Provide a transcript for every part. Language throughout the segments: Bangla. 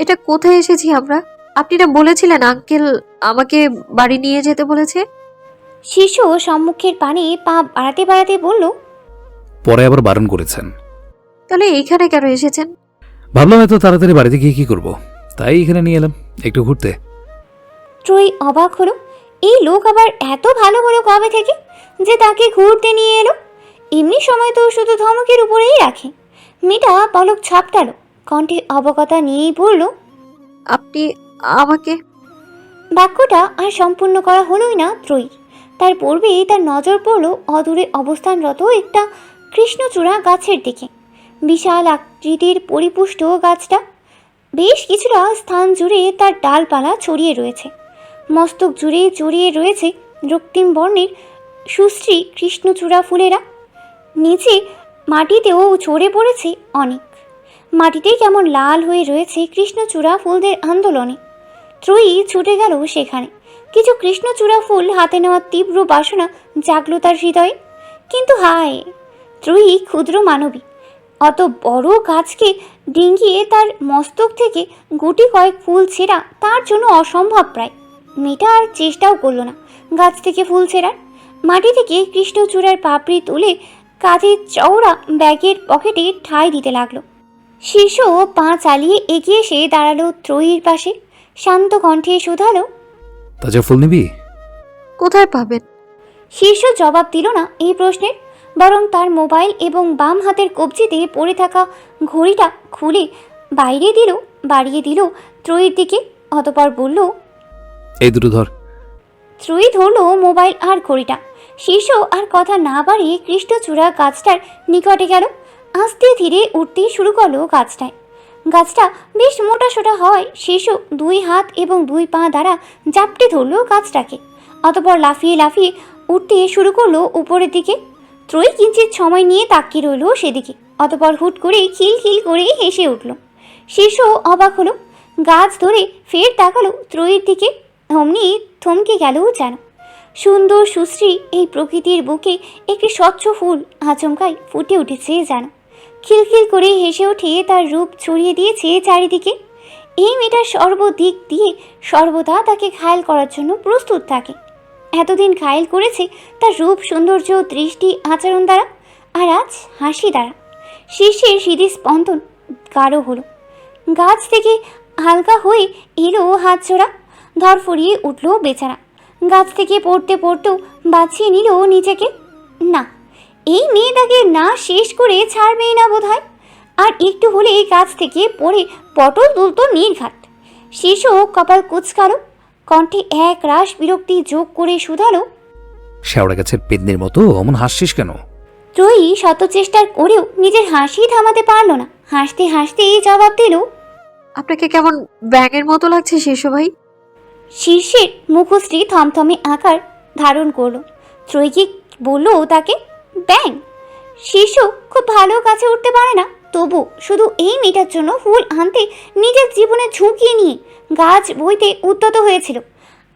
এটা কোথায় এসেছি আমরা? আপনি না বলেছিলেন আঙ্কেল আমাকে বাড়ি নিয়ে যেতে বলেছে। শিশু সম্মুখের পানে পা বাড়াতে বাড়াতে বলল পরে আবার বারণ করেছেন। তাহলে এইখানে কেন এসেছেন? ভাবলাম এত তাড়াতাড়ি বাড়িতে গিয়ে কি করব। তাই এখানে নিয়ে এলাম একটু ঘুরতে। ত্রয়ী অবাক হলো এই লোক আবার এত ভালো হলো কবে থেকে যে তাকে ঘুরতে নিয়ে এলো? এমনি সময় তো শুধু ধমকের উপরেই রাখে। মেয়েটা পলক ছাপটালো কণ্ঠে অবগতা নিয়েই বলল আপনি আমাকে বাক্যটা আর সম্পূর্ণ করা হলোই না ত্রয়ীর তার পূর্বেই তার নজর পড়ল অদূরে অবস্থানরত একটা কৃষ্ণচূড়া গাছের দিকে। বিশাল আকৃতির পরিপুষ্ট গাছটা। বেশ কিছুটা স্থান জুড়ে তার ডালপালা ছড়িয়ে রয়েছে। মস্তক জুড়ে জড়িয়ে রয়েছে রক্তিম বর্ণের সুশ্রী কৃষ্ণচূড়া ফুলেরা। নিচে মাটিতেও ঝরে পড়েছে অনেক। মাটিতে কেমন লাল হয়ে রয়েছে কৃষ্ণচূড়া ফুলদের আন্দোলনে। ত্রয়ী ছুটে গেল সেখানে। কিছু কৃষ্ণচূড়া ফুল হাতে নেওয়ার তীব্র বাসনা জাগলো তার হৃদয়ে। কিন্তু হায়, ত্রয়ী ক্ষুদ্র মানবী, অত বড় গাছকে ডিঙ্গিয়ে তার মস্তক থেকে গুটি কয়েক ফুল ছেঁড়া তার জন্য অসম্ভব প্রায়। মেয়েটা আর চেষ্টাও করল না গাছ থেকে ফুল ছেঁড়ার। মাটি থেকে কৃষ্ণচূড়ার পাপড়ি তুলে কাঁধের চওড়া ব্যাগের পকেটে ঠাঁই দিতে লাগল। শিশু পা চালিয়ে এগিয়ে এসে দাঁড়াল ত্রয়ীর পাশে। শান্ত কণ্ঠে শুধালো তাজা ফুল নিবি? কোথায় পাবেন? শীর্ষ জবাব দিল না এই প্রশ্নের বরং তার মোবাইল এবং বাম হাতের কবজিতে পড়ে থাকা ঘড়িটা খুলে বাইরে দিল বাড়িয়ে দিল ত্রয়ীর দিকে অতপর বলল এই দুটো ধর। ত্রয়ী ধরল মোবাইল আর ঘড়িটা। শীর্ষ আর কথা না বাড়িয়ে কৃষ্ণচূড়া গাছটার নিকটে গেল আস্তে ধীরে উঠতে শুরু করল গাছটায়। গাছটা বেশ মোটা সোটা হয় শীর্ষ দুই হাত এবং দুই পা দ্বারা জাপটে ধরলো গাছটাকে। অতপর লাফিয়ে লাফিয়ে উঠতে শুরু করল উপরের দিকে। ত্রয়ী কিঞ্চিত সময় নিয়ে তাকিয়ে রইল সেদিকে, অতপর হুট করে খিল খিল করে হেসে উঠল। শীর্ষ অবাক হলো, গাছ ধরে ফের তাকালো ত্রয়ীর দিকে, অমনি থমকে গেল যেন। সুন্দর সুশ্রী এই প্রকৃতির বুকে একটি স্বচ্ছ ফুল আচমকায় ফুটে উঠেছে যেন। খিলখিল করে হেসে উঠে তার রূপ ছড়িয়ে দিয়েছে চারিদিকে। এই মেয়েটার সর্বদিক দিয়ে সর্বদা তাকে ঘায়েল করার জন্য প্রস্তুত থাকে। এতদিন ঘায়েল করেছে তার রূপ, সৌন্দর্য, দৃষ্টি, আচরণ দ্বারা, আর আজ হাসি দ্বারা। শীর্ষের সিঁড়ি স্পন্দন গাঢ় হলো। গাছ থেকে হালকা হয়ে এলো হাত জোড়া ধরফরিয়ে উঠল বেচারা। গাছ থেকে পড়তে পড়তেও বাঁচিয়ে নিল নিজেকে। না এই মেয়ে তাকে না শেষ করে ছাড়বেই না বোধ হয় আর একটু হলে এই গাছ থেকে পড়ে পটল তুলত নির্ঘাত। শীর্ষ কপাল কুচকালো কণ্ঠে এক রাস বিরক্তি যোগ করে শুধালো শেওড়া গাছের পেদনির মতো অমন হাসছিস কেন? ত্রয়ী শত চেষ্টার করেও নিজের হাসি থামাতে পারল না। হাসতে হাসতেই জবাব দিল আপনাকে কেমন ব্যাঙের মতো লাগছে শিশু ভাই? শীর্ষের মুখশ্রী থমথমে আকার ধারণ করল। ত্রয়ী বলল তাকে? ব্যাং, শিশু খুব ভালো কাছে উঠতে পারে না। তবু শুধু এই মেয়েটার জন্য ফুল আনতে নিজের জীবনে ঝুঁকি নিয়ে গাছ বইতে উদ্যত হয়েছিল।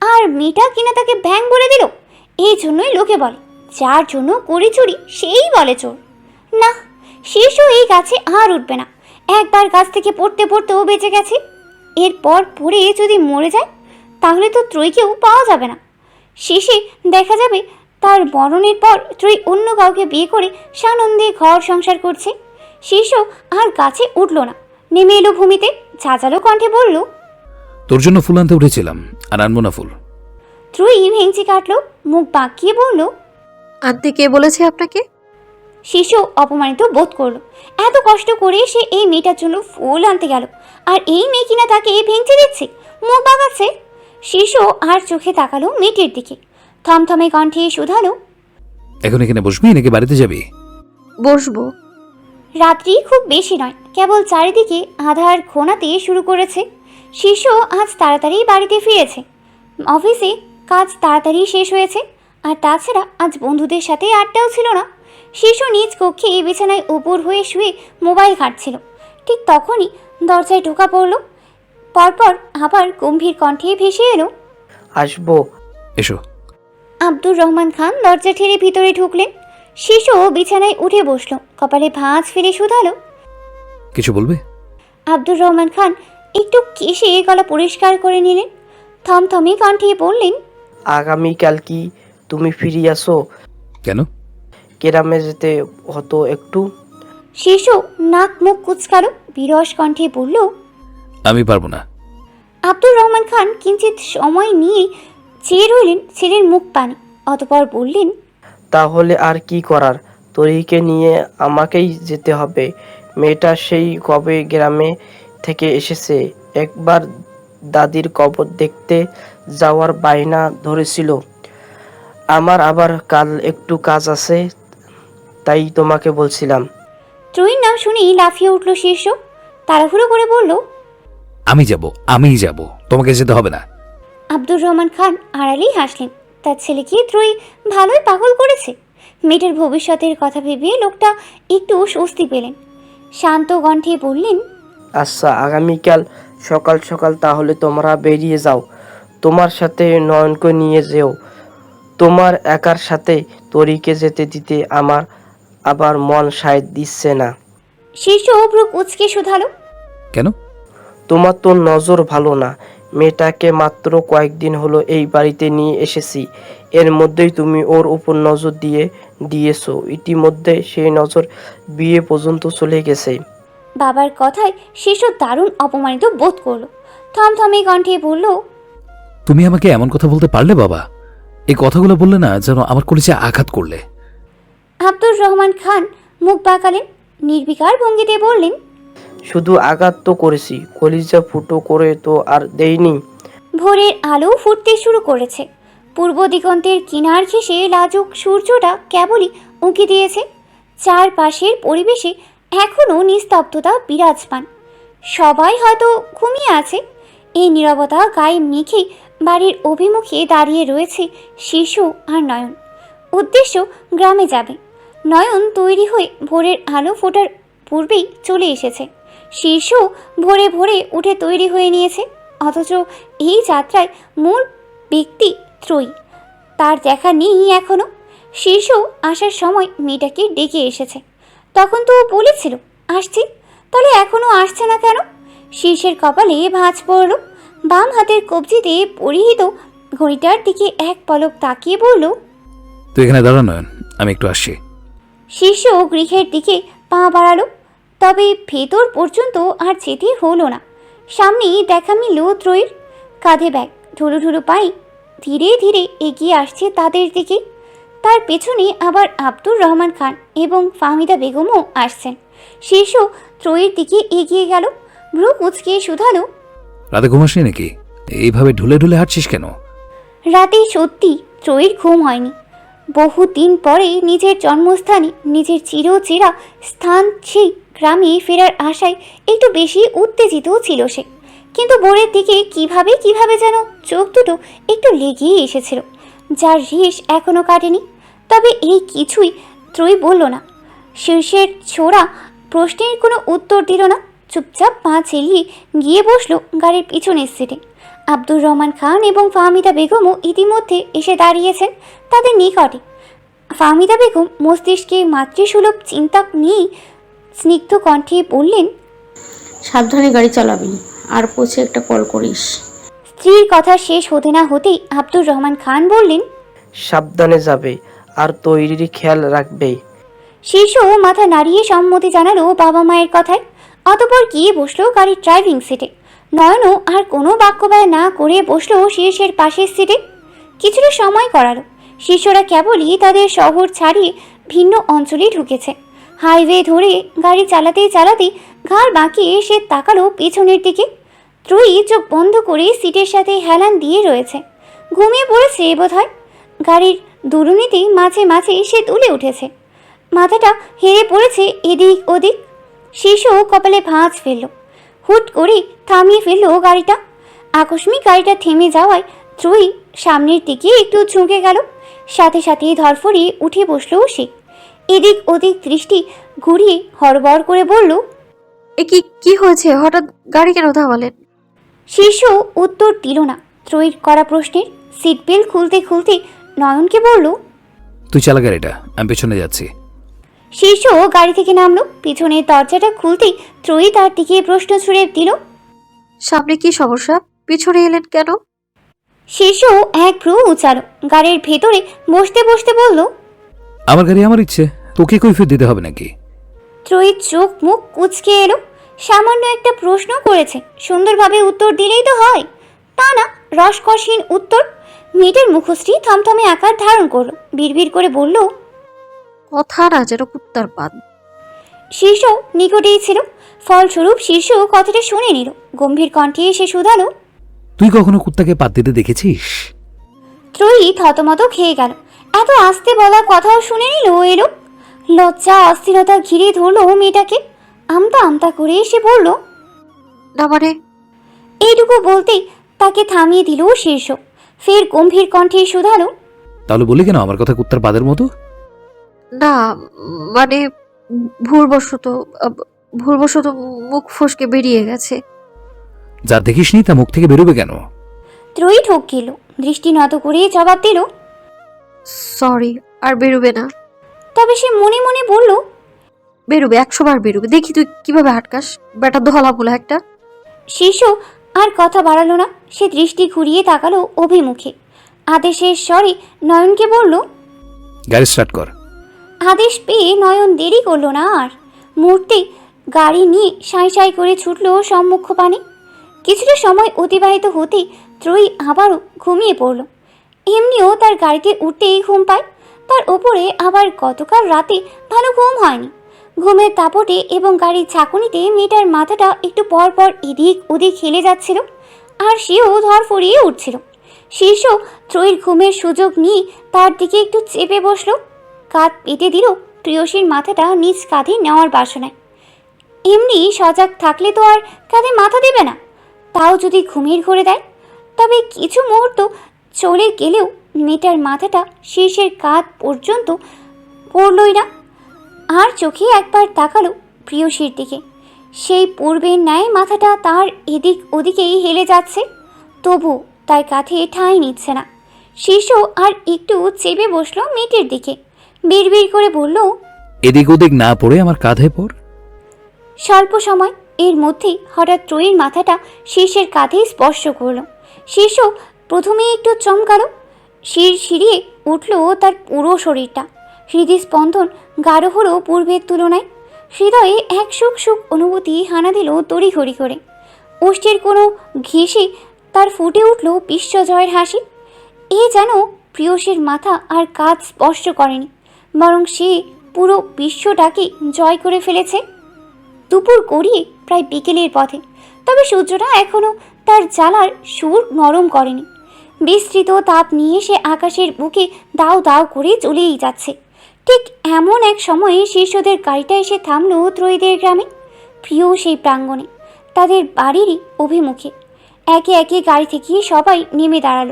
আর মেয়েটা কিনা তাকে ব্যাং বলে দিল? এই জন্যই লোকে বলে, যার জন্য করি চুরি সেই বলে চোর। না, শিশু এই গাছে আর উঠবে না। একবার গাছ থেকে পড়তে পড়তেও বেঁচে গেছে। এরপর পড়ে যদি মরে যায়, তাহলে তো ত্রয়ীকেও পাওয়া যাবে না। শেষে দেখা যাবে তার মরণের পর ত্রয়ী অন্য কাউকে বিয়ে করে সানন্দে ঘর সংসার করছে। শীর্ষ আর গাছে উঠল না। নেমে এলো ভূমিতে। ঝাঁঝালো কণ্ঠে বলল তোর জন্য ফুল আনতে উঠেছিলাম আর আনব না ফুল। ত্রয়ী ভেঙচি কাটলো মুখ বাঁকিয়ে বলল আনতে কে বলেছে আপনাকে? শিশু অপমানিত বোধ করল। এত কষ্ট করে সে এই মেয়েটার জন্য ফুল আনতে গেল আর এই মেয়ে কিনা তাকে এই ভেঙচি দিচ্ছে মুখ বাগাচ্ছে শিশু আর চোখে তাকালো মেয়েটির দিকে। থমথমে কণ্ঠে শুধালো এখন এখানে বসবি নাকি বাড়িতে যাবি? বসবো। রাত্রি খুব বেশি নয় কেবল চারিদিকে আধার ঘোনাতে শুরু করেছে। শিশু আজ তাড়াতাড়ি বাড়িতে ফিরেছে। অফিসে কাজ তাড়াতাড়ি শেষ হয়েছে আর তাছাড়া আজ বন্ধুদের সাথে আড্ডাও ছিল না। শিশু নিজ কক্ষে বিছানায় উপর হয়ে শুয়ে মোবাইল ঘাটছিল। ঠিক তখনই দরজায় ঢোকা পড়ল। পরপর আবার গম্ভীর কণ্ঠে ভেসে এলো আসব। এসো। আব্দুর রহমান খান দরজা ঠেলে ভিতরে ঢুকলেন। শিশু বিছানায় উঠে বসল। কপালে ভাঁজ ফেলে শুধালো। কিছু বলবে? আব্দুর রহমান খান একটু কেসে গলা পরিষ্কার করে নিলেন। থমথমে কণ্ঠে বললেন আগামীকাল কি তুমি ফিরে আসো? কেন? গ্রামে যেতে হতো একটু। শিশু নাক মুখ কুচকালো বিরস কণ্ঠে বলল আমি পারব না। আব্দুর রহমান খান কিঞ্চিত সময় নিয়ে চেয়ে রইলেন ছেলের মুখ পানে অতপর বললেন তাহলে আর কি করার? তরিকে নিয়ে আমাকেই যেতে হবে। মেয়েটা সেই কবে গ্রামে থেকে এসেছে। একবার দাদির কবর দেখতে যাওয়ার বায়না ধরেছিল। আমার আবার কাল একটু কাজ আছে তাই তোমাকে বলছিলাম। ত্রয়ীর নাম শুনেই লাফিয়ে উঠল শীর্ষ। তাড়াহুড়ো করে বলল আমি যাব আমিই যাব তোমাকে যেতে হবে না। আব্দুর রহমান খান আড়ালেই হাসলেন। তার ছেলেকে ত্রয়ী ভালোই পাগল করেছে। মেয়েটার ভবিষ্যতের কথা ভেবে লোকটা একটু স্বস্তি পেলেন। শান্ত কণ্ঠে বললেন আচ্ছা আগামীকাল সকাল সকাল তাহলে তোমরা বেরিয়ে যাও। তোমার সাথে নয়নকে নিয়ে যেও। তোমার একার সাথে তরিকে যেতে দিতে আমার আবার মন সায় দিচ্ছে না। শীর্ষ ভ্রু কুচকে শুধালো। কেন? তোমার তো নজর ভালো না। মেয়েটাকে মাত্র কয়েকদিন হলো এই বাড়িতে নিয়ে এসেছি। এর মধ্যেই তুমি ওর উপর নজর দিয়ে দিয়েছ। ইতিমধ্যে সেই নজর বিয়ে পর্যন্ত চলে গেছে। বাবার কথায় শিশু দারুণ অপমানিত বোধ করল। থমথমে কণ্ঠে বলল তুমি আমাকে এমন কথা বলতে পারলে বাবা? এই কথাগুলো বললে না যেন আমার কলেজে আঘাত করলে। আব্দুর রহমান খান মুখ বাঁকালেন নির্বিকার ভঙ্গিতে বললেন শুধু আঘাত তো করেছি, কলিজা ফুটো করে তো আর দেইনি। ভোরের আলো ফুটতে শুরু করেছে। পূর্ব দিগন্তের কিনার ঘেঁষে লাজুক সূর্যটা কেবলই উঁকি দিয়েছে। চারপাশের পরিবেশে এখনও নিস্তব্ধতা বিরাজমান। সবাই হয়তো ঘুমিয়ে আছে। এই নীরবতা গায়ে মেখে বাড়ির অভিমুখে দাঁড়িয়ে রয়েছে শিশু আর নয়ন। উদ্দেশ্য গ্রামে যাবে। নয়ন তৈরি হয়ে ভোরের আলো ফোটার পূর্বেই চলে এসেছে। শিশু ভোরে ভোরে উঠে তৈরি হয়ে নিয়েছে অথচ এই যাত্রায় মূল ব্যক্তি ত্রয়ী। তার দেখা নেই এখনও। শীর্ষ আসার সময় মেয়েটাকে ডেকে এসেছে। তখন তো ও বলেছিল আসছি। তাহলে এখনও আসছে না কেন? শীর্ষের কপালে ভাঁজ পড়ল। বাম হাতের কবজিতে পরিহিত ঘড়িটার দিকে এক পলক তাকিয়ে বলল তুই এখানে দাঁড়া নয়ন আমি একটু আসছি। শীর্ষ গৃহের দিকে পা বাড়ালো। তবে ভেতর পর্যন্ত আর যেতে হলো না। সামনেই দেখা মিলল ত্রয়ীর কাঁধে ব্যাগ। ঢুলু ঢুলু পাই ধীরে ধীরে এগিয়ে আসছে তাদের দিকে। তার পেছনে আবার আব্দুর রহমান খান এবং ফাহমিদা বেগমও আসছেন। শীর্ষ ত্রয়ীর দিকে এগিয়ে গেল। ভ্রু কুচকে শুধালো রাতে ঘুমাসনি নাকি? এইভাবে ঢুলে ঢুলে হাঁটছিস কেন? রাতে সত্যি ত্রয়ীর ঘুম হয়নি। বহুদিন পরে নিজের জন্মস্থানে নিজের চিরচেরা স্থান সেই গ্রামে ফেরার আশায় একটু বেশি উত্তেজিত ছিল সে। কিন্তু বোরের দিকে কীভাবে কীভাবে যেন চোখ দুটো একটু লেগেই এসেছিল। যার রেশ এখনও কাটেনি, তবে এই কিছুই ত্রয়ী বলল না। শীর্ষের ছোড়া প্রশ্নের কোনো উত্তর দিল না। চুপচাপ পা চেলিয়ে গিয়ে বসল গাড়ির পিছনের সিটে আব্দুর রহমান খান এবং ফাহমিদা বেগমও ইতিমধ্যে এসে দাঁড়িয়েছেন তাদের নিকটে। ফাহমিদা বেগম মস্তিষ্কে মাতৃসুলভ চিন্তা নিয়েই স্নিগ্ধ কণ্ঠে বললেন সাবধানে গাড়ি চালাবি আর পৌঁছে একটা কল করিস। স্ত্রীর কথা শেষ হতে না হতেই আব্দুর রহমান খান বললেন সাবধানে যাবে আর তৈরির খেয়াল রাখবে। শিশু মাথা নাড়িয়ে সম্মতি জানালো বাবা মায়ের কথায়। অতপর গিয়ে বসল গাড়ির ড্রাইভিং সিটে। নয়নও আর কোনো বাক্য ব্যয় না করে বসল শীর্ষের পাশের সিটে। কিছুটা সময় করালো শিষ্যরা কেবলই তাদের শহর ছাড়িয়ে ভিন্ন অঞ্চলে ঢুকেছে। হাইওয়ে ধরে, গাড়ি চালাতেই চালাতেই ঘাড় বাঁকিয়ে সে তাকালো পেছনের দিকে। ত্রয়ী চোখ বন্ধ করে সিটের সাথে হেলান দিয়ে রয়েছে। ঘুমিয়ে পড়েছে বোধ হয় গাড়ির দুরুনিতেই মাঝে মাঝে সে তুলে উঠেছে। মাথাটা হেরে পড়েছে এদিক ওদিক। শিশু কপালে ভাঁজ ফেলল। হুট করে থামিয়ে ফেলল গাড়িটা। আকস্মিক গাড়িটা থেমে যাওয়ায় ত্রয়ী সামনের দিকে একটু ঝুঁকে গেল। সাথে সাথে ধরফড়িয়ে উঠে বসল সে। এদিক ওদিক দৃষ্টি ঘুরিয়ে হড়বড় করে বলল এ কি কি হয়েছে? হঠাৎ গাড়ি কেন থামালেন শিশু উত্তর দিল না। ত্রয়ীর করা প্রশ্নের সিট বেল্ট খুলতে খুলতে নয়নকে বলল তুই চালা গাড়িটা আমি পেছনে যাচ্ছি। শিশু গাড়ি থেকে নামলো। পিছনের দরজাটা খুলতেই ত্রয়ী তার দিকে প্রশ্ন ছুড়ে দিল সামনে কি সমস্যা? পিছনে এলেন কেন? শিশু এক ভ্রু উচালো গাড়ির ভেতরে বসতে বসতে বলল আমার গাড়ি আমার ইচ্ছে। তোকে কৈফিয়ত দিতে হবে নাকি? ত্রয়ীর চোখ মুখ কুচকে এলো। সামান্য একটা প্রশ্ন করেছে। সুন্দরভাবে উত্তর দিলেই তো হয়। তা না রসকসহীন উত্তর। মেয়েটার মুখশ্রী থমথমে আকার ধারণ করল। বিড়বিড় করে বলল কথা না যেন কুত্তার পান শীর্ষ নিকটেই ছিল। ফলস্বরূপ শীর্ষ কথাটা শুনে নিল। গম্ভীর কণ্ঠে এসে শুধালো তুই কখনো কুত্তাকে পাত দিতে দেখেছিস? ত্রয়ী থতমত খেয়ে গেল। এত আস্তে বলা কথাও শুনে নিল এলো। লজ্জা অস্থিরতা ঘিরে ধরলো মেয়েটাকে। আমতা আমতা করে এসে বলল না মানে? এইটুকু বলতেই তাকে থামিয়ে দিল শীর্ষ। ফের গম্ভীর কণ্ঠে শুধালো তাহলে বলি কেন আমার কথা কুত্তার পাদের মতো? না মানে ভুলবশত ভুলবশত মুখ ফসকে বেরিয়ে গেছে। যা দেখিসনি তা মুখ থেকে বেরোবে কেন? ত্রয়ী ঠোক গেল দৃষ্টি নত করে জবাব দিল সরি আর বেরোবে না। তবে সে মনে মনে বলল বেরোবে একশো বার বেরোবে। দেখি তুই কীভাবে আটকাস বেটা দোহলা বলে একটা। শিশু আর কথা বাড়ালো না। সে দৃষ্টি ঘুরিয়ে তাকালো অভিমুখে। আদেশের স্বরে নয়নকে বলল গাড়ি স্টার্ট কর। আদেশ পেয়ে নয়ন দেরি করল না আর। মুহূর্তে গাড়ি নিয়ে সাঁই সাঁই করে ছুটল সম্মুখ পানে। কিছুটা সময় অতিবাহিত হতেই ত্রয়ী আবারও ঘুমিয়ে পড়ল। এমনিও তার গাড়িতে উঠতেই ঘুম পায়। তার ওপরে আবার গতকাল রাতে ভালো ঘুম হয়নি। ঘুমের তাপটে এবং গাড়ির ঝাঁকুনিতে মেয়েটার মাথাটা একটু পর পর এদিক ওদিক হেলে যাচ্ছিল আর সেও ধরফড়িয়ে উঠছিল। শীর্ষ ত্রয়ীর ঘুমের সুযোগ নিয়ে তার দিকে একটু চেপে বসল। কাঁধ পেতে দিল প্রিয়সীর মাথাটা নিজ কাঁধে নেওয়ার বাসনায়। এমনি সজাগ থাকলে তো আর কাঁধে মাথা দেবে না। তাও যদি ঘুমের ঘরে দেয়, তবে কিছু মুহূর্ত চলে গেলেও মেয়েটার মাথাটা শীর্ষের কাঁধ পর্যন্ত পড়লই না। আর চোখে একবার তাকালো প্রিয়সীর দিকে। সেই পূর্বের ন্যায় মাথাটা তার এদিক ওদিকেই হেলে যাচ্ছে। তবু তার কাঁধে ঠাঁই নিচ্ছে না। শিশু আর একটু চেপে বসল মেয়েটির দিকে। বিড়বিড় করে বলল এদিক ওদিক না পড়ে আমার কাঁধে পড়। স্বল্প সময় এর মধ্যেই হঠাৎ ত্রয়ীর মাথাটা শীর্ষের কাঁধে স্পর্শ করল। শিশু প্রথমেই একটু চমকালো শির শিরিয়ে উঠল তার পুরো শরীরটা। হৃদস্পন্দন গাঢ় হলো পূর্বের তুলনায়। হৃদয়ে এক সুখ সুখ অনুভূতি হানা দিল তড়িঘড়ি করে। ওষ্ঠের কোনো ঘেঁষে তার ফুটে উঠল বিশ্বজয়ের হাসি। এ যেন প্রিয়সীর মাথা আর কাজ স্পর্শ করেনি, বরং সে পুরো বিশ্বটাকে জয় করে ফেলেছে। দুপুর গড়িয়ে প্রায় বিকেলের পথে, তবে সূর্যটা এখনও তার জ্বালার সুর নরম করেনি। বিস্তৃত তাপ নিয়ে সে আকাশের বুকে দাও দাও করে চলেই যাচ্ছে। ঠিক এমন এক সময়ে শীর্ষদের গাড়িটা এসে থামল ত্রয়ীদের গ্রামে। প্রিয় সেই প্রাঙ্গণে, তাদের বাড়িরই অভিমুখে। একে একে গাড়ি থেকে সবাই নেমে দাঁড়াল।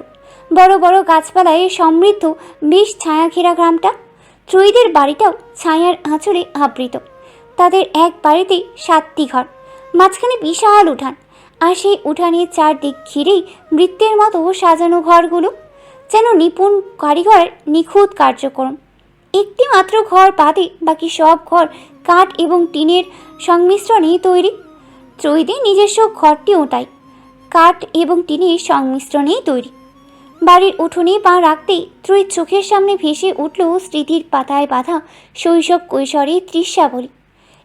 বড় বড় গাছপালায় সমৃদ্ধ বেশ ছায়া ঘেরা গ্রামটা। ত্রয়ীদের বাড়িটাও ছায়ার আঁচড়ে আবৃত। তাদের এক বাড়িতে সাতটি ঘর, মাঝখানে বিশাল উঠান। আর সেই উঠানের চারদিক ঘিরেই বৃত্তের মতো সাজানো ঘরগুলো যেন নিপুণ কারিগর নিখুঁত কার্যক্রম। একটি মাত্র ঘর বাদে বাকি সব ঘর কাঠ এবং টিনের সংমিশ্রণে তৈরি। ত্রয়ীদের নিজস্ব ঘরটিও তাই, কাঠ এবং টিনের সংমিশ্রণেই তৈরি। বাড়ির উঠোনে পা রাখতেই ত্রয়ীর চোখের সামনে ভেসে উঠল স্মৃতির পাতায় বাঁধা শৈশব কৈশোরের দৃশ্যাবলী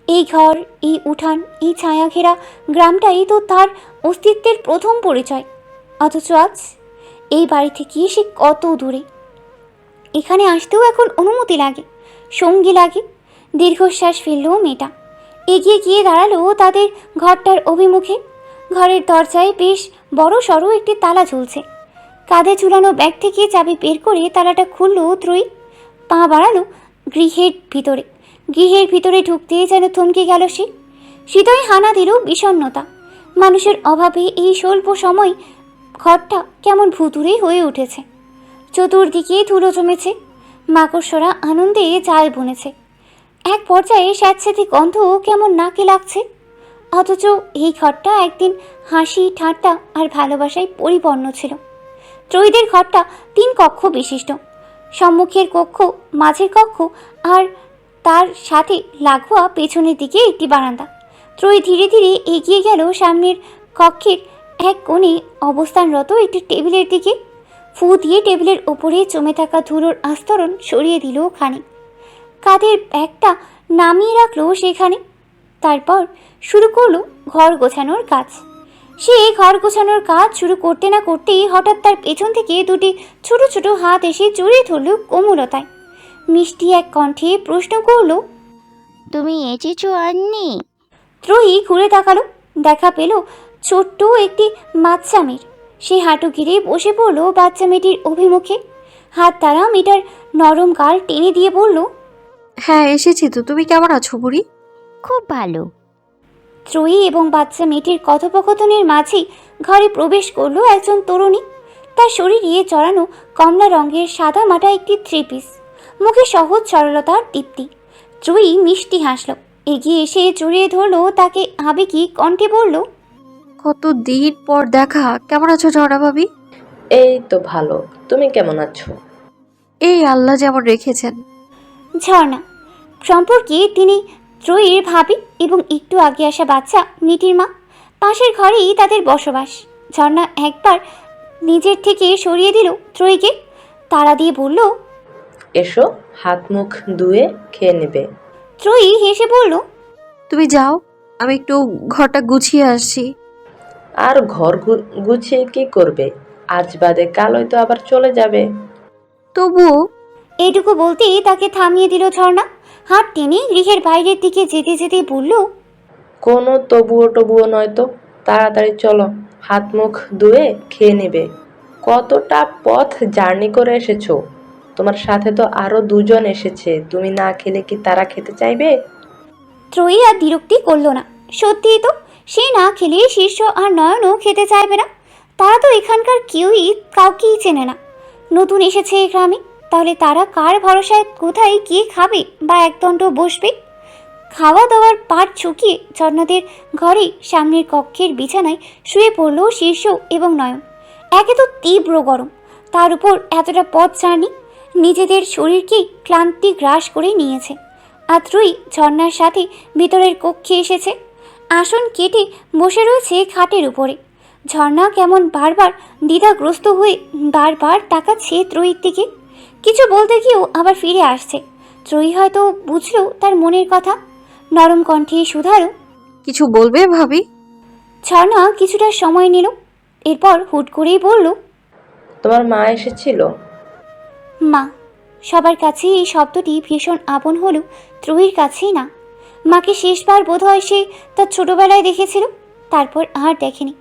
এই ঘর, এই উঠান, এই ছায়া ঘেরা গ্রামটাই তো তার অস্তিত্বের প্রথম পরিচয়। অথচ আজ এই বাড়ি থেকে সে কত দূরে। এখানে আসতেও এখন অনুমতি লাগে, সঙ্গী লাগে, দীর্ঘশ্বাস ফেলল মেয়েটা। এগিয়ে গিয়ে দাঁড়াল তাদের ঘরটার অভিমুখে। ঘরের দরজায় বেশ বড় সড়ো একটি তালা ঝুলছে। কাঁধে ঝুলানো ব্যাগ থেকে চাবি বের করে তালাটা খুললো ত্রয়ী পা বাড়ালো গৃহের ভিতরে। গৃহের ভিতরে ঢুকতে যেন থমকে গেল সে। হৃদয়ে হানা দিল বিষণ্ণতা। মানুষের অভাবে এই স্বল্প সময় ঘরটা কেমন ভুতুরে হয়ে উঠেছে। চতুর্দিকে ধুলো জমেছে। মাকড়সরা আনন্দে জাল বুনেছে। এক পর্যায়ে স্যাঁতস্যাঁতে গন্ধ কেমন নাকে লাগছে। অথচ এই ঘরটা একদিন হাসি, ঠাট্টা আর ভালোবাসায় পরিপূর্ণ ছিল। ত্রয়ীদের ঘরটা তিন কক্ষ বিশিষ্ট। সম্মুখের কক্ষ, মাঝের কক্ষ আর তার সাথে লাগোয়া পেছনের দিকে একটি বারান্দা। ত্রয়ী ধীরে ধীরে এগিয়ে গেল সামনের কক্ষের এক কোণে অবস্থানরত একটি টেবিলের দিকে। ফু দিয়ে টেবিলের ওপরে জমে থাকা ধুলোর আস্তরণ সরিয়ে দিল খানিক। কাঁধের ব্যাগটা নামিয়ে রাখল সেখানে। তারপর শুরু করল ঘর গোছানোর কাজ। সে ঘর গোছানোর কাজ শুরু করতে না করতেই হঠাৎ তার পেছন থেকে দুটি ছোট ছোট হাত এসে জড়িয়ে ধরল কোমলতায়। মিষ্টি এক কণ্ঠে প্রশ্ন করল তুমি এসেছ আন্নি? ত্রয়ী ঘুরে তাকালো দেখা পেল ছোট্ট একটি বাচ্চা মেয়ের সে হাঁটু ঘিরে বসে পড়ল বাচ্চা মেয়েটির অভিমুখে। হাত তারা মেয়েটার নরম গাল টেনে দিয়ে বলল হ্যাঁ এসেছি তো। তুমি কেমন আছো বুড়ি? খুব ভালো। ত্রয়ী এবং বাচ্চা মেয়েটির কথোপকথনের মাঝেই ঘরে প্রবেশ করল একজন তরুণী। তার শরীরে চড়ানো কমলা রঙের সাদা মাটা একটি থ্রি পিস। মুখে সহজ সরলতার দীপ্তি ত্রয়ী মিষ্টি হাসল। এগিয়ে এসে জড়িয়ে ধরলো তাকে। আবেগী কণ্ঠে বলল কত দিন পর দেখা? কেমন আছো ঝর্ণা ভাবি? এই তো ভালো। তুমি কেমন আছো? এই আল্লাহ যেমন রেখেছেন। ঝর্ণা। সম্পর্কে তিনি ত্রয়ীর ভাবি এবং একটু আগে আসা বাচ্চা মিটির মা। পাশের ঘরেই তাদের বসবাস। ঝর্ণা একবার নিজের থেকে সরিয়ে দিল ত্রয়ীকে তারা দিয়ে বলল এসো হাত মুখ ধুয়ে খেয়ে নেবে। ত্রয়ী হেসে বলল তুমি যাও আমি একটু ঘরটা গুছিয়ে আসছি। আর ঘর গু- গুছিয়ে কি করবে? আজ বাদে কালই তো আবার চলে যাবে। তবুও এইটুকু বলতেই তাকে থামিয়ে দিল ঝর্ণা। হাত টেনে গৃহের বাইরের দিকে যেতে যেতে বলল কোনো তবুও টবুও নয় তো তাড়াতাড়ি চলো হাত মুখ ধুয়ে খেয়ে নেবে। কতটা পথ জার্নি করে এসেছ? তোমার সাথে তো আরও দুজন এসেছে। তুমি না খেলে কি তারা খেতে চাইবে? ত্রয়ী আর বিরক্তি করল না। সত্যিই তো, সে না খেলে শীর্ষ আর নয়নও খেতে চাইবে না। তারা তো এখানকার কেউই কাউকেই চেনে না। নতুন এসেছে এই গ্রামে, তাহলে তারা কার ভরসায় কোথায় গিয়ে খাবে বা একদণ্ড বসবে? খাওয়া দাওয়ার পাট ছুকিয়ে ঝর্ণাদের ঘরে সামনের কক্ষের বিছানায় শুয়ে পড়ল শীর্ষ এবং নয়ন। একে তো তীব্র গরম, তার উপর এতটা পথ জার্নি নিজেদের শরীরকে ক্লান্তি গ্রাস করে নিয়েছে। আত্রই ঝর্ণার সাথে ভিতরের কক্ষে এসেছে। আসন কেটে বসে রয়েছে খাটের উপরে। ঝর্ণা কেমন বারবার দ্বিধাগ্রস্ত হয়ে বারবার তাকাচ্ছে ত্রয়ীর দিকে। কিছু বলতে গিয়েও আবার ফিরে আসছে। ত্রয়ী হয়তো বুঝলো তার মনের কথা। নরম কণ্ঠে সুধারও কিছু বলবে ভাবি? ঝর্ণা কিছুটা সময় নিল। এরপর হুট করেই বলল তোমার মা এসেছিল? মা, সবার কাছে এই শব্দটি ভীষণ আপন হলেও ত্রয়ীর কাছেই না। মাকে শেষবার বোধ হয় সে তার ছোটবেলায় দেখেছিল, তারপর আর দেখেনি।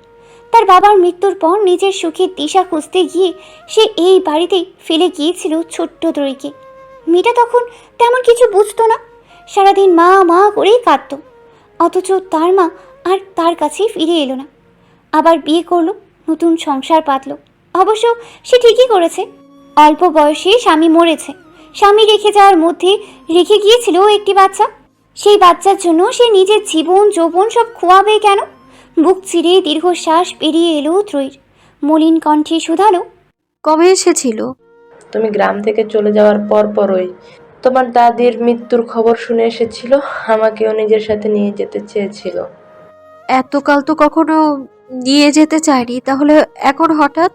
তার বাবার মৃত্যুর পর নিজের সুখের দিশা খুঁজতে গিয়ে সে এই বাড়িতেই ফেলে গিয়েছিল ছোট্ট ত্রয়ীকে। মেয়েটা তখন তেমন কিছু বুঝতো না, সারাদিন মা মা করেই কাঁদত, অথচ তার মা আর তার কাছে ফিরে এলো না। আবার বিয়ে করল, নতুন সংসার পাতল, অবশ্য সে ঠিকই করেছে অল্প বয়সে স্বামী মরেছে। স্বামী রেখে যাওয়ার মধ্যে রেখে গিয়েছিল একটি বাচ্চা। সেই বাচ্চার জন্য সে নিজের জীবন যৌবন সব খোয়াবে কেন? বুক চিরে দীর্ঘশ্বাস পেরিয়ে এলো ত্রয়ীর। মলিন কণ্ঠে শুধালো কবে এসেছিল? তুমি গ্রাম থেকে চলে যাওয়ার পর পরই। তোমার দাদির মৃত্যুর খবর শুনে এসেছিল আমাকেও নিজের সাথে নিয়ে যেতে চেয়েছিল। এতকাল তো কখনো নিয়ে যেতে চাইনি তাহলে এখন হঠাৎ?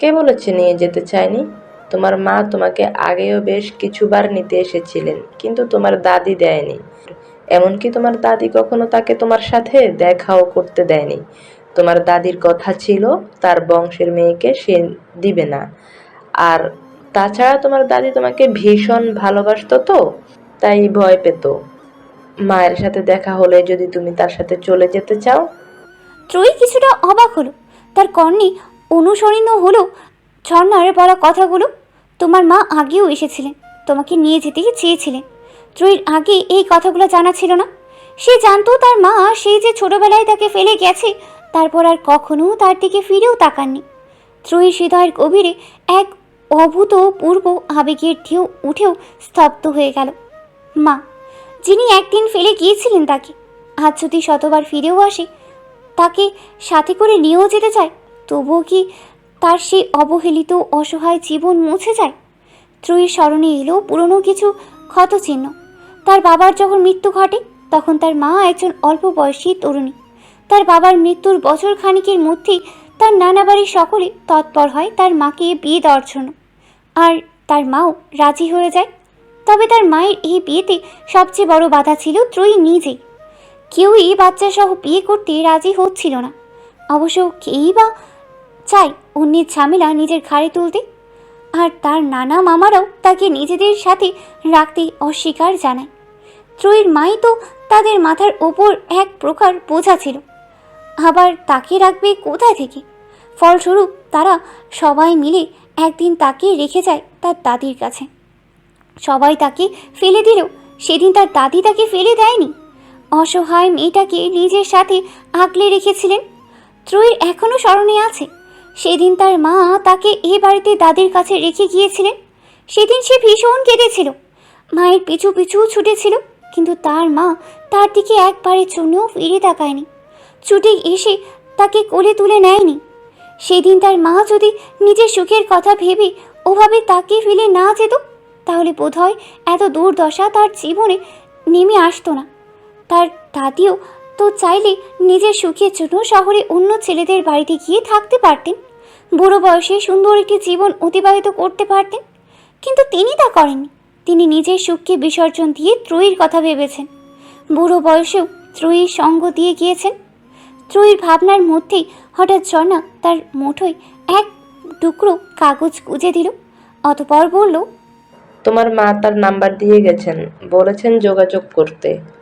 কে বলেছে নিয়ে যেতে চায়নি? তোমার মা তোমাকে আগেও বেশ কিছুবার নিতে এসেছিলেন, কিন্তু তোমার দাদি দেয়নি। এমনকি তোমার দাদি কখনো তাকে তোমার সাথে দেখাও করতে দেয়নি। তোমার দাদির কথা ছিল, তার বংশের মেয়েকে সে দিবে না। আর তাছাড়া তোমার দাদি তোমাকে ভীষণ ভালোবাসতো তো, তাই ভয় পেত। মায়ের সাথে দেখা হলে যদি তুমি তার সাথে চলে যেতে চাও? ত্রয়ী কিছুটা অবাক হলো। তার কর্ণে অনুসরণ হলো ঝর্ণার বলা কথাগুলো। তোমার মা আগেও এসেছিলেন, তোমাকে নিয়ে যেতে চেয়েছিলেন। ত্রয়ীর আগে এই কথাগুলো জানা ছিল না। সে জানতো তার মা সেই যে ছোটবেলায় তাকে ফেলে গেছে, তারপর আর কখনো তার দিকে ফিরেও তাকাননি। ত্রয়ীর হৃদয়ের গভীরে এক অভূতপূর্ব আবেগের ঢেউ উঠেও স্তব্ধ হয়ে গেল। মা, যিনি একদিন ফেলে গিয়েছিলেন তাকে, আজ যদি শতবার ফিরেও আসে, তাকে সাথে করে নিয়েও যেতে চায় তবুও কি তার সেই অবহেলিত অসহায় জীবন মুছে যায়? ত্রয়ীর স্মরণে এলো পুরনো কিছু ক্ষতচিহ্ন। তার বাবার যখন মৃত্যু ঘটে, তখন তার মা একজন অল্প বয়সী তরুণী। তার বাবার মৃত্যুর বছর খানিকের মধ্যেই তার নানা বাড়ির সকলে তৎপর হয় তার মাকে বিয়ে দেওয়ার জন্য। আর তার মাও রাজি হয়ে যায়। তবে তার মায়ের এই বিয়েতে সবচেয়ে বড় বাধা ছিল ত্রয়ী নিজেই। কেউই বাচ্চা সহ বিয়ে করতে রাজি হচ্ছিল না। অবশ্য কেই বা চায় অন্যের ঝামেলা নিজের ঘাড়ে তুলতে। আর তার নানা মামারাও তাকে নিজেদের সাথে রাখতে অস্বীকার জানায়। ত্রয়ীর মাই তো তাদের মাথার ওপর এক প্রকার বোঝা ছিল। আবার তাকে রাখবে কোথায় থেকে? ফলস্বরূপ তারা সবাই মিলে একদিন তাকে রেখে যায় তার দাদির কাছে। সবাই তাকে ফেলে দিলেও সেদিন তার দাদি তাকে ফেলে দেয়নি। অসহায় মেয়েটাকে নিজের সাথে আগলে রেখেছিলেন। ত্রয়ীর এখনও স্মরণে আছে। সেদিন তার মা তাকে এ বাড়িতে দাদির কাছে রেখে গিয়েছিলেন। সেদিন সে ভীষণ কেঁদেছিল। মায়ের পিছু পিছু ছুটেছিল, কিন্তু তার মা তার দিকে একবারের জন্যও ফিরে তাকায়নি। ছুটে এসে তাকে কোলে তুলে নেয়নি। সেদিন তার মা যদি নিজের সুখের কথা ভেবে ওভাবে তাকে ফেলে না যেত, তাহলে বোধহয় এত দুর্দশা তার জীবনে নেমে আসতো না। তার দাদিও তো চাইলে নিজের সুখের জন্য শহরে অন্য ছেলেদের বাড়িতে গিয়ে থাকতে পারতেন। বুড়ো বয়সে সুন্দর একটি জীবন অতিবাহিত করতে পারতেন। কিন্তু তিনি তা করেননি। তিনি নিজের সুখকে বিসর্জন দিয়ে ত্রয়ীর কথা ভেবেছেন। বুড়ো বয়সেও ত্রয়ীর সঙ্গ দিয়ে গিয়েছেন। ত্রয়ীর ভাবনার মধ্যেই হঠাৎ ঝর্ণা তার মুঠোয় এক টুকরো কাগজ গুজে দিল। অতপর বলল, তোমার মা তার নাম্বার দিয়ে গেছেন। বলেছেন যোগাযোগ করতে।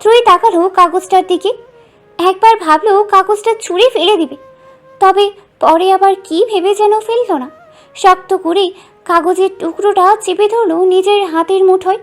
ত্রয়ী তাকালো কাগজটার দিকে। একবার ভাবলো কাগজটা ছুঁড়ে ফেলে দিবে। তবে পরে আবার কি ভেবে যেন ফেলল না। শক্ত করে কাগজের টুকরোটা চেপে ধরল নিজের হাতের মুঠোয়।